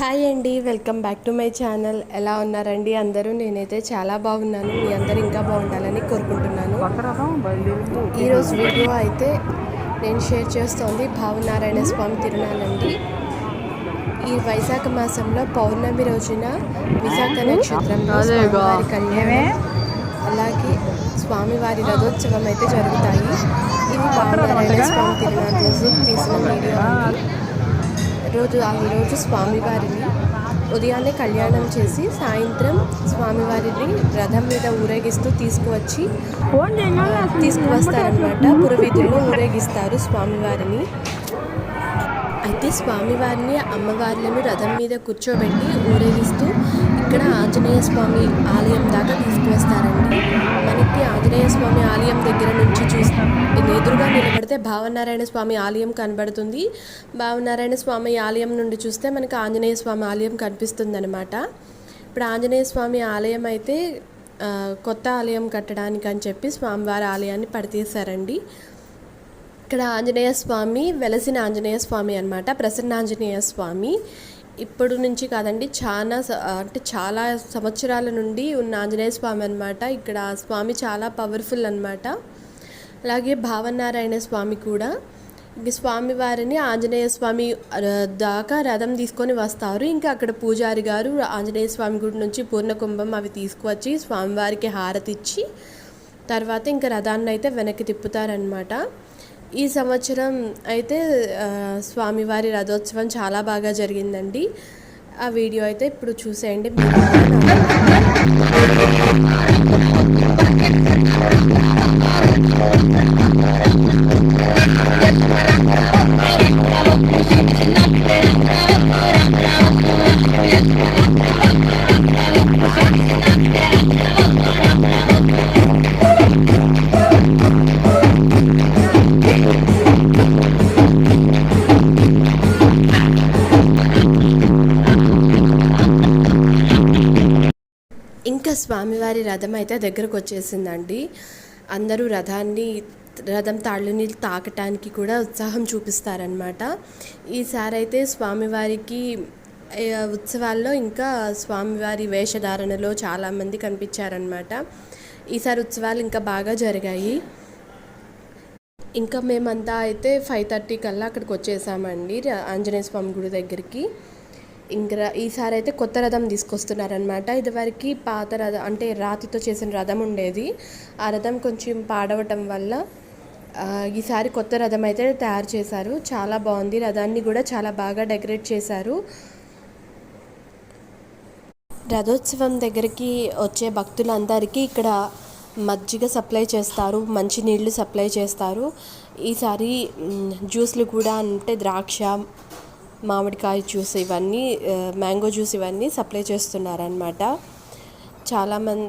Hi అండి welcome back to my channel. ఎలా ఉన్నారండి అందరూ? నేనైతే చాలా బాగున్నాను. మీ అందరూ ఇంకా బాగుండాలని కోరుకుంటున్నాను. ఈరోజు వీడియో అయితే నేను షేర్ చేస్తోంది భావనారాయణ స్వామి తిరునాళ్ళండి. ఈ వైశాఖ మాసంలో పౌర్ణమి రోజున విశాఖ నక్షత్రంలో స్వామివారి కళ్యాణం అలాగే స్వామివారి రథోత్సవం అయితే జరుగుతాయి. ఇవి భావనారాయణ స్వామి రోజు తీసిన వీడియో ఈరోజు రోజు ఆ రోజు స్వామివారిని ఉదయాన్నే కళ్యాణం చేసి సాయంత్రం స్వామివారిని రథం మీద ఊరేగిస్తూ తీసుకువచ్చి తీసుకువస్తారనమాట పురోహితులు ఊరేగిస్తారు స్వామివారిని. అయితే స్వామివారిని అమ్మవార్లను రథం మీద కూర్చోబెట్టి ఊరేగిస్తూ ఇక్కడ ఆంజనేయ స్వామి ఆలయం దాకా తీసుకువస్తారండి. మనకి ఆంజనేయ స్వామి ఆలయం దగ్గర నుంచి చూస్తాం ఎదురుగా నిలబడితే భావనారాయణ స్వామి ఆలయం కనబడుతుంది. భావనారాయణ స్వామి ఆలయం నుండి చూస్తే మనకి ఆంజనేయ స్వామి ఆలయం కనిపిస్తుంది అనమాట ఇప్పుడు ఆంజనేయ స్వామి ఆలయం అయితే కొత్త ఆలయం కట్టడానికి అని చెప్పి స్వామివారి ఆలయాన్ని పడితీశారండి. ఇక్కడ ఆంజనేయ స్వామి వెలసిన ఆంజనేయ స్వామి అనమాట ప్రసన్న ఆంజనేయ స్వామి. ఇప్పుడు నుంచి కాదండి చాలా అంటే చాలా సంవత్సరాల నుండి ఉన్న ఆంజనేయ స్వామి అనమాట ఇక్కడ ఆ స్వామి చాలా పవర్ఫుల్ అనమాట అలాగే భావనారాయణ స్వామి కూడా. స్వామి వారిని ఆంజనేయ స్వామి దాకా రథం తీసుకొని వస్తారు. ఇంకా అక్కడ పూజారి గారు ఆంజనేయ స్వామి గుడి నుంచి పూర్ణకుంభం అవి తీసుకువచ్చి స్వామివారికి హారతి ఇచ్చి తర్వాత ఇంకా రథాన్ని అయితే వెనక్కి తిప్పుతారనమాట ఈ సంవత్సరం అయితే స్వామివారి రథోత్సవం చాలా బాగా జరిగిందండి. ఆ వీడియో అయితే ఇప్పుడు చూసేయండి. మీరు స్వామివారి రథం అయితే దగ్గరకు వచ్చేసిందండి. అందరూ రథాన్ని రథం తాళ్ళని తాకటానికి కూడా ఉత్సాహం చూపిస్తారనమాట ఈసారి అయితే స్వామివారికి ఉత్సవాల్లో ఇంకా స్వామివారి వేషధారణలో చాలామంది కనిపించారనమాట ఈసారి ఉత్సవాలు ఇంకా బాగా జరిగాయి. ఇంకా మేమంతా అయితే ఫైవ్ థర్టీ కల్లా అక్కడికి వచ్చేసామండి ఆంజనేయ స్వామి గుడి దగ్గరికి. ఇంకా ఈసారి అయితే కొత్త రథం తీసుకొస్తున్నారనమాట ఇదివరకు పాత రథం అంటే రాతితో చేసిన రథం ఉండేది. ఆ రథం కొంచెం పాడవటం వల్ల ఈసారి కొత్త రథం అయితే తయారు చేశారు. చాలా బాగుంది. రథాన్ని కూడా చాలా బాగా డెకరేట్ చేశారు. రథోత్సవం దగ్గరికి వచ్చే భక్తులందరికీ ఇక్కడ మజ్జిగ సప్లై చేస్తారు. మంచి నీళ్ళు సప్లై చేస్తారు. ఈసారి జ్యూస్లు కూడా అంటే ద్రాక్ష మామిడికాయ జ్యూస్ ఇవన్నీ మ్యాంగో జ్యూస్ ఇవన్నీ సప్లై చేస్తున్నారనమాట చాలామంది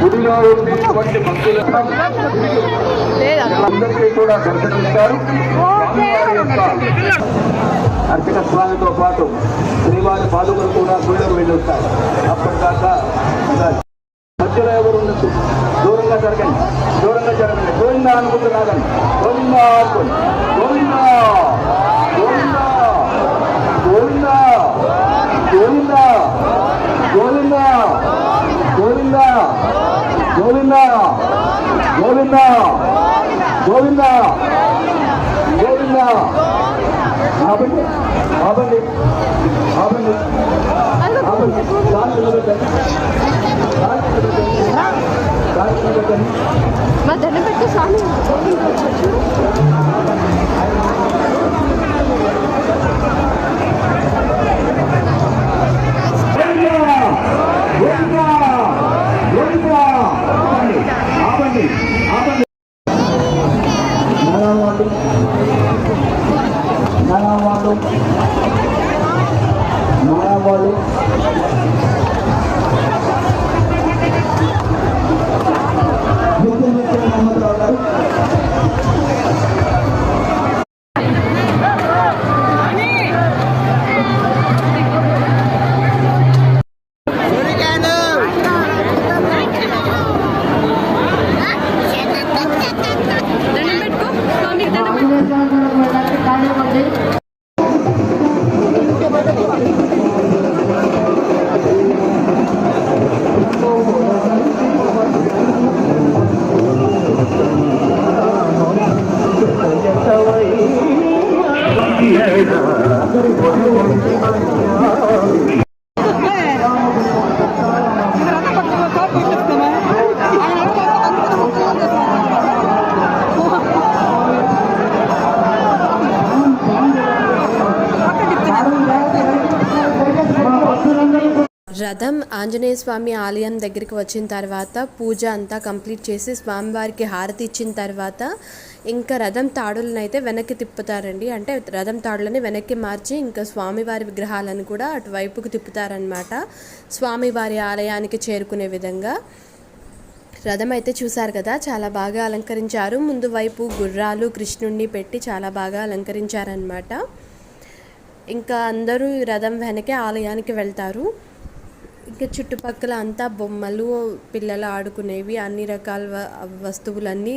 గుడిలో ఉండేటువంటి భక్తులను అందరికీ కూడా దర్శనమిస్తారు అర్చక స్వామితో పాటు శ్రీవారి పాదుకలు కూడా గుళ్ళకు వెళ్ళొస్తారు అప్పటిదాకా మధ్యలో ఎవరు ఉండొచ్చు దూరంగా జరగండి దూరంగా జరగండి గోవిందా అనుకుంటున్నారండి గోవిందా అనుకోండి గోవిందా గోవిందా గోవిందా గోవిందా గోవిందా గోవిందా గోవిందా గోవిందా గోవిందా గోవిందా ఆపండి ఆపండి ఆపండి. ఆపండి దాన్ని నిలబెట్టండి దాన్ని నిలబెట్టండి దాన్ని నిలబెట్టండి మా దండం పెట్టి స్వామి రథం ఆంజనేయ స్వామి ఆలయం దగ్గరికి వచ్చిన తర్వాత పూజ అంతా కంప్లీట్ చేసి స్వామివారికి హారతి ఇచ్చిన తర్వాత ఇంకా రథం తాడులను అయితే వెనక్కి తిప్పుతారండి. అంటే రథం తాడులని వెనక్కి మార్చి ఇంకా స్వామివారి విగ్రహాలను కూడా అటువైపుకు తిప్పుతారనమాట స్వామివారి ఆలయానికి చేరుకునే విధంగా. రథం అయితే చూశారు కదా చాలా బాగా అలంకరించారు. ముందు వైపు గుర్రాలు కృష్ణుడిని పెట్టి చాలా బాగా అలంకరించారనమాట ఇంకా అందరూ రథం వెనకే ఆలయానికి వెళ్తారు. ఇంకా చుట్టుపక్కల అంతా బొమ్మలు పిల్లలు ఆడుకునేవి అన్ని రకాల వస్తువులన్నీ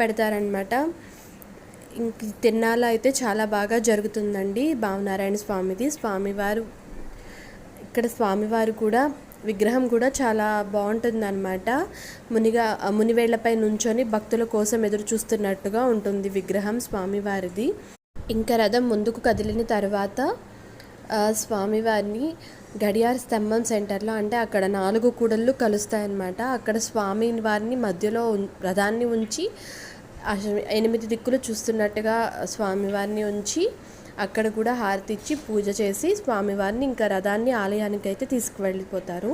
పెడతారనమాట ఇంక తిన్నాల అయితే చాలా బాగా జరుగుతుందండి భావనారాయణ స్వామిది. స్వామివారు ఇక్కడ స్వామివారు కూడా విగ్రహం కూడా చాలా బాగుంటుందన్నమాట. మునిగా మునివేళ్ళపై నుంచొని భక్తుల కోసం ఎదురు చూస్తున్నట్టుగా ఉంటుంది విగ్రహం స్వామివారిది. ఇంకా రథం ముందుకు కదిలిన తర్వాత స్వామివారిని గడియార స్తంభం సెంటర్లో అంటే అక్కడ నాలుగు కూడళ్ళు కలుస్తాయన్నమాట. అక్కడ స్వామి వారిని మధ్యలో రథాన్ని ఉంచి ఎనిమిది దిక్కులు చూస్తున్నట్టుగా స్వామివారిని ఉంచి అక్కడ కూడా హారతి ఇచ్చి పూజ చేసి స్వామివారిని ఇంకా రథాన్ని ఆలయానికి అయితే తీసుకువెళ్ళిపోతారు.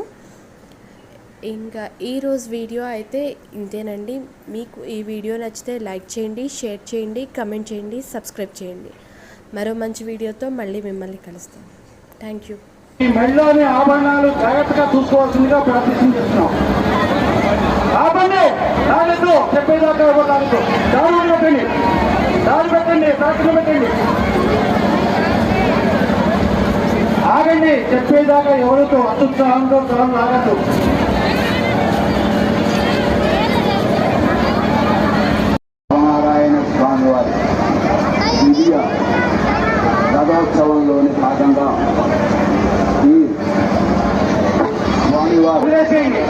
ఇంకా ఈరోజు వీడియో అయితే ఇంతేనండి. మీకు ఈ వీడియో నచ్చితే లైక్ చేయండి షేర్ చేయండి కమెంట్ చేయండి సబ్స్క్రైబ్ చేయండి. మరో మంచి వీడియోతో మళ్ళీ మిమ్మల్ని కలుస్తాం. Thank you. ఈ మెళ్ళలోని ఆభరణాలు జాగ్రత్తగా చూసుకోవాల్సిందిగా ప్రార్థన చేస్తున్నాం. ఆపండి! రాలేదు చెప్పేదాకా రాలేదు దారు పెట్టండి. దారు పెట్టండి ప్రార్థన పెట్టండి. ఆగండి చెప్పేదాకా ఎవరితో అత్యుత్సాహంతో తరం రాగద్దు 溢れている。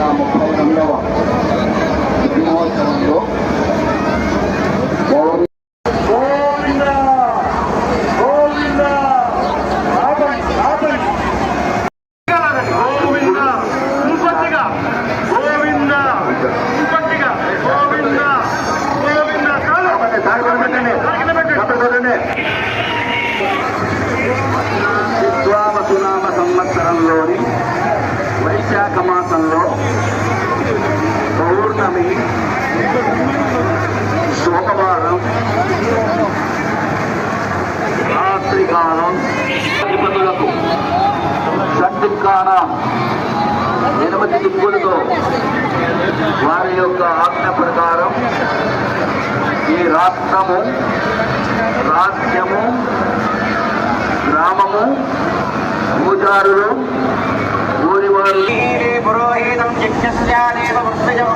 కార్తీక మాసంలో పౌర్ణమి సోమవారం రాత్రికాలం. అధిపతులకు షడ్దుకాన ఎనిమిది దిక్కులతో వారి యొక్క ఆజ్ఞ ప్రకారం ఈ రాష్ట్రము రాజ్యము గ్రామము పూజారులు పురోహితం యజ్ఞస్యాదేవ వృత్తజం